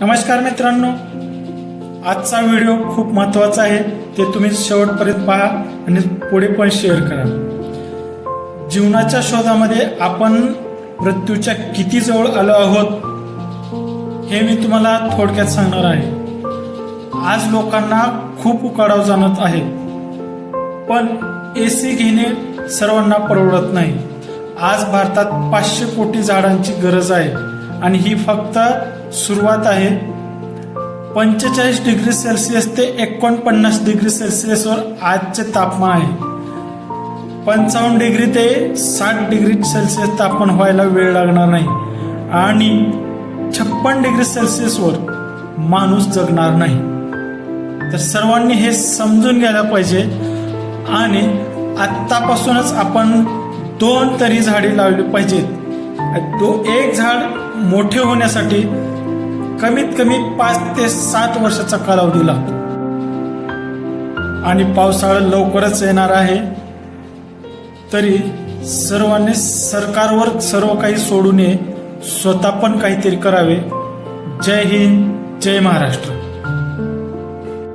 नमस्कार मित्रांनो. आजचा व्हिडिओ खूप महत्त्वाचा आहे. ते तुम्ही शेवटपर्यंत पहा आणि पुढे पण शेअर करा. जीवनाच्या शोधामध्ये आपण मृत्यूच्या किती जवळ आलो आहोत हे मी तुम्हाला थोडक्यात सांगणार आहे. आज लोकांना खूप उकाडाव जाणत आहे. पण ए सी घेणे सर्वांना परवडत नाही. आज भारतात पाचशे कोटी झाडांची गरज आहे. आणि ही फक्त सुरुवात आहे. पंचेचाळीस डिग्री सेल्सिअस ते एकोणपन्नास डिग्री सेल्सिअसवर आजचे तापमान आहे. पंचावन्न डिग्री ते साठ डिग्री सेल्सिअस तापमान व्हायला वेळ लागणार नाही. आणि छप्पन डिग्री सेल्सिअसवर माणूस जगणार नाही. तर सर्वांनी हे समजून घ्यायला पाहिजे. आणि आत्तापासूनच आपण दोन तरी झाडे लावली पाहिजेत. तो एक झाड मोठे होण्यासाठी कमीत कमी पाच ते सात वर्षाचा कालावधी लागतो आणि पावसाळा लवकरच येणार आहे. तरी सर्वांनी सरकारवर सर्व काही सोडू नये स्वतः पण काहीतरी करावे. जय हिंद जय महाराष्ट्र.